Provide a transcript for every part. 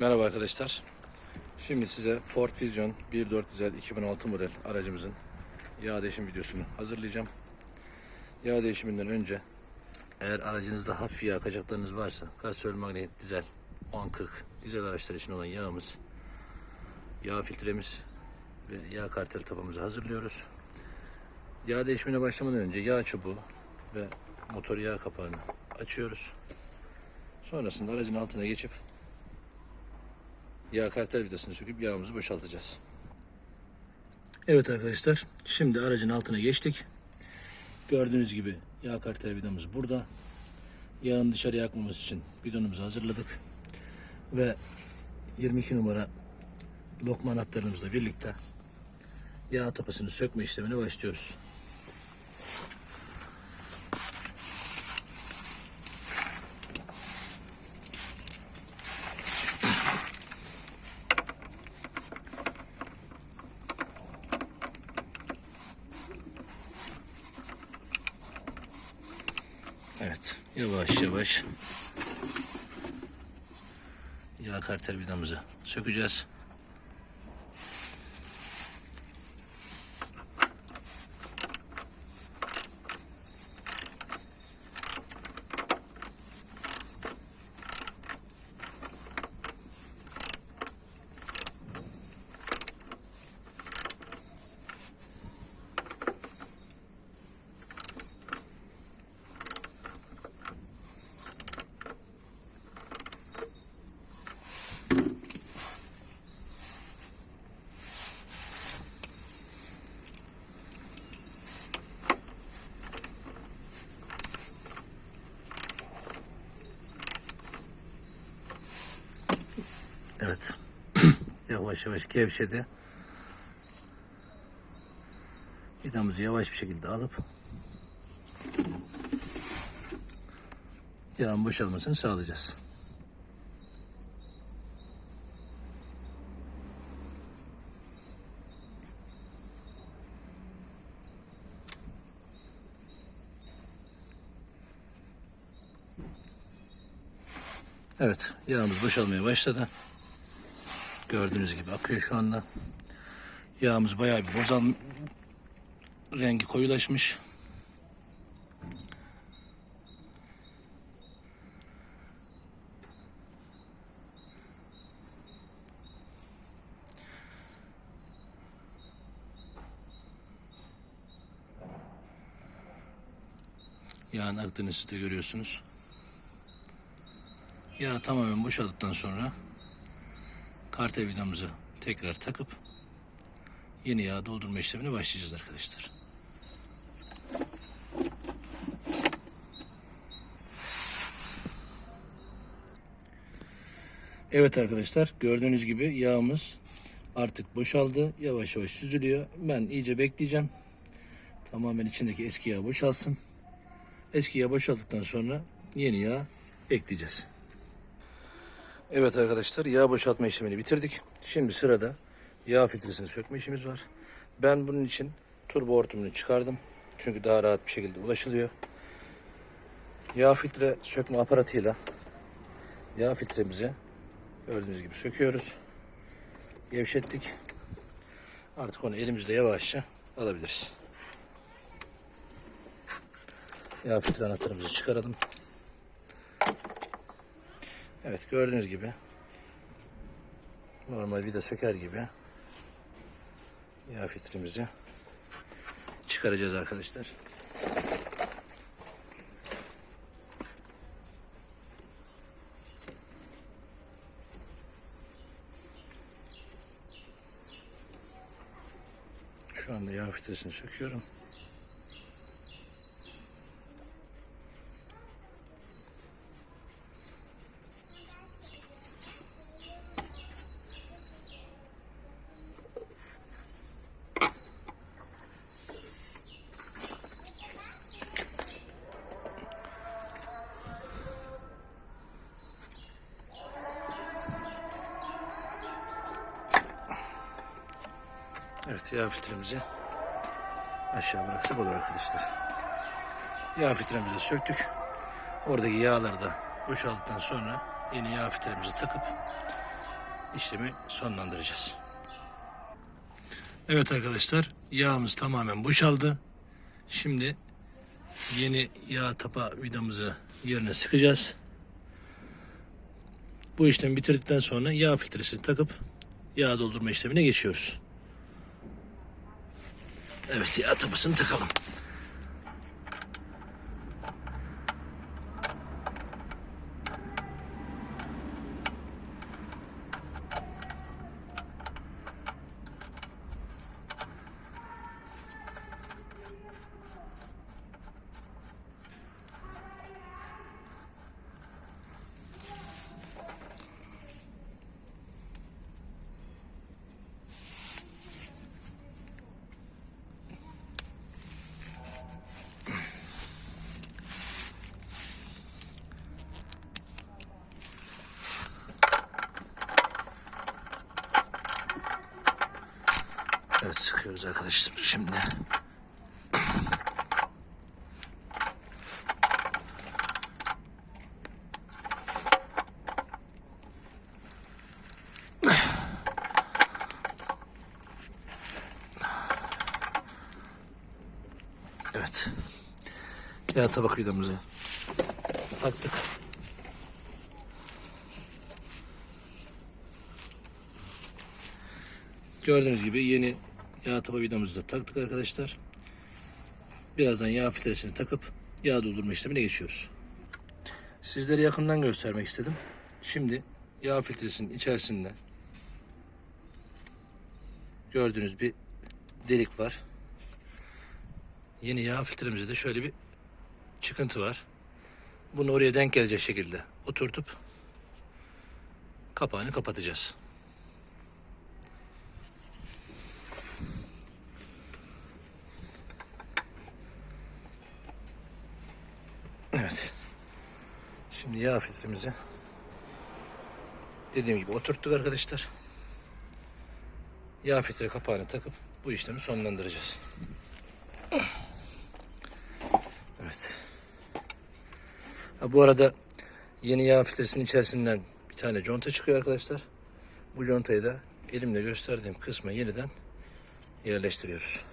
Merhaba arkadaşlar. Şimdi size Ford Vision 1.4 2006 model aracımızın yağ değişim videosunu hazırlayacağım. Yağ değişiminden önce eğer aracınızda hafif yağ kaçaklarınız varsa kastrol magnet dizel 1040 dizel araçlar için olan yağımız yağ filtremiz ve yağ kartel tapamızı hazırlıyoruz. Yağ değişimine başlamadan önce yağ çubuğu ve motor yağ kapağını açıyoruz. Sonrasında aracın altına geçip yağ kartel vidasını söküp yağımızı boşaltacağız. Evet arkadaşlar şimdi aracın altına geçtik. Gördüğünüz gibi yağ kartel vidamız burada. Yağın dışarıya akmaması için bidonumuzu hazırladık. Ve 22 numara lokma anahtarımızla birlikte yağ tapasını sökme işlemine başlıyoruz. Evet, yavaş yavaş yağ kartel vidamızı sökeceğiz. Evet. Yavaş yavaş gevşedi. Vidamızı yavaş bir şekilde alıp yağın boşalmasını sağlayacağız. Evet, yağımız boşalmaya başladı. Gördüğünüz gibi akıyor şu anda. Yağımız bayağı bir bozan rengi koyulaşmış. Yağın aktığını siz de görüyorsunuz. Yağ tamamen boşaldıktan sonra kartel vidamızı tekrar takıp yeni yağ doldurma işlemine başlayacağız arkadaşlar. Evet arkadaşlar gördüğünüz gibi yağımız artık boşaldı. Yavaş yavaş süzülüyor. Ben iyice bekleyeceğim. Tamamen içindeki eski yağ boşalsın. Eski yağ boşaldıktan sonra yeni yağ ekleyeceğiz. Evet arkadaşlar yağ boşaltma işlemini bitirdik. Şimdi sırada yağ filtresini sökme işimiz var. Ben bunun için turbo hortumunu çıkardım. Çünkü daha rahat bir şekilde ulaşılıyor. Yağ filtre sökme aparatıyla yağ filtremizi gördüğünüz gibi söküyoruz. Gevşettik. Artık onu elimizle yavaşça alabiliriz. Yağ filtre anahtarımızı çıkaralım. Evet gördüğünüz gibi normal vida söker gibi yağ filtremizi çıkaracağız arkadaşlar. Şu anda yağ filtresini söküyorum. Yağ filtremizi aşağı bıraksak olur arkadaşlar. Yağ filtremizi söktük. Oradaki yağları da boşalttıktan sonra yeni yağ filtremizi takıp işlemi sonlandıracağız. Evet arkadaşlar yağımız tamamen boşaldı. Şimdi yeni yağ tapa vidamızı yerine sıkacağız. Bu işlemi bitirdikten sonra yağ filtresini takıp yağ doldurma işlemine geçiyoruz. Evet tapasını takalım. Evet sıkıyoruz arkadaşlar şimdi. Evet. Yağ tabak vidamızı taktık. Gördüğünüz gibi yeni yağ taba vidamızı da taktık arkadaşlar. Birazdan yağ filtresini takıp yağ doldurma işlemine geçiyoruz. Sizlere yakından göstermek istedim. Şimdi yağ filtresinin içerisinde gördüğünüz bir delik var. Yeni yağ filtremizde de şöyle bir çıkıntı var. Bunu oraya denk gelecek şekilde oturtup kapağını kapatacağız. Evet. Şimdi yağ filtremizi dediğim gibi oturttuk arkadaşlar. Yağ filtre kapağını takıp bu işlemi sonlandıracağız. Evet. Ha, bu arada yeni yağ filtresinin içerisinden bir tane conta çıkıyor arkadaşlar. Bu contayı da elimle gösterdiğim kısma yeniden yerleştiriyoruz.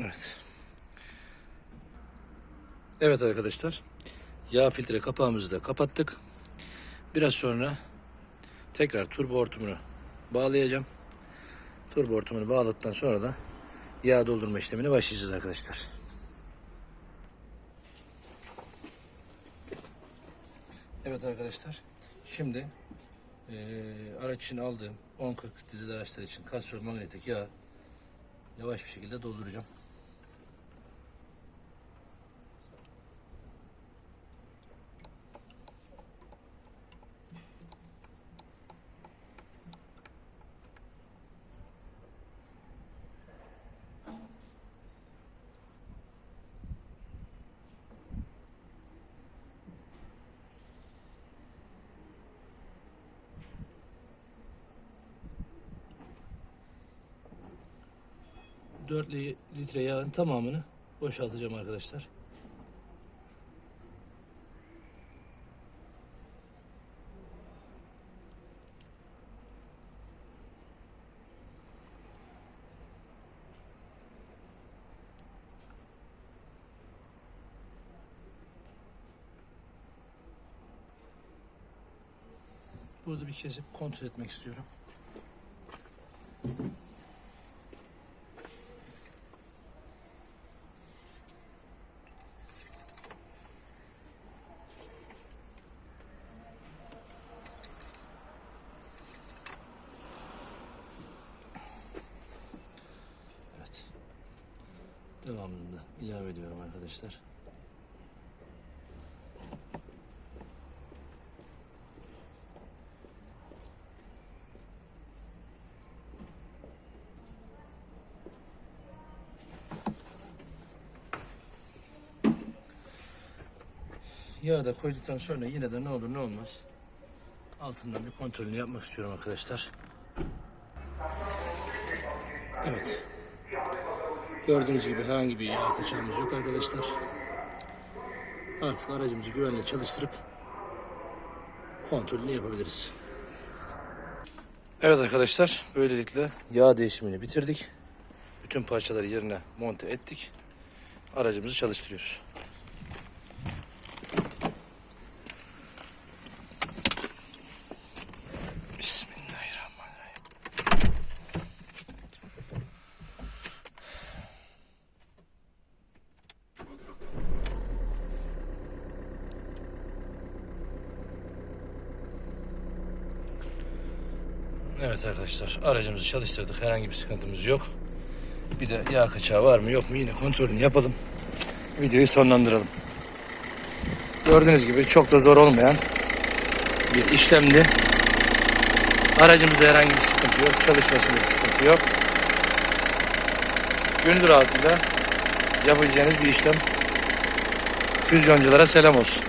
Evet. Evet arkadaşlar. Yağ filtre kapağımızı da kapattık. Biraz sonra tekrar turbo hortumunu bağlayacağım. Turbo hortumunu bağladıktan sonra da yağ doldurma işlemine başlayacağız arkadaşlar. Evet arkadaşlar. Şimdi eee, araç için aldığım 10-40 dizel araçlar için kastrol manyetik yağ yavaş bir şekilde dolduracağım. Dört li- litre yağın tamamını boşaltacağım arkadaşlar. Burada bir kesip kontrol etmek istiyorum. Devamını da ilave ediyorum arkadaşlar. Yağı da koyduktan sonra yine de ne olur ne olmaz altından bir kontrolünü yapmak istiyorum arkadaşlar. Evet. Gördüğünüz gibi herhangi bir yağ kaçağımız yok arkadaşlar. Artık aracımızı güvenle çalıştırıp kontrolünü yapabiliriz. Evet arkadaşlar böylelikle yağ değişimini bitirdik. Bütün parçaları yerine monte ettik. Aracımızı çalıştırıyoruz. Evet arkadaşlar aracımızı çalıştırdık. Herhangi bir sıkıntımız yok. Bir de yağ kaçağı var mı yok mu yine kontrolünü yapalım. Videoyu sonlandıralım. Gördüğünüz gibi çok da zor olmayan bir işlemdi. Aracımızda herhangi bir sıkıntı yok. Çalışmasında bir sıkıntı yok. Gönül rahatlığıyla yapabileceğiniz bir işlem. Füzyonculara selam olsun.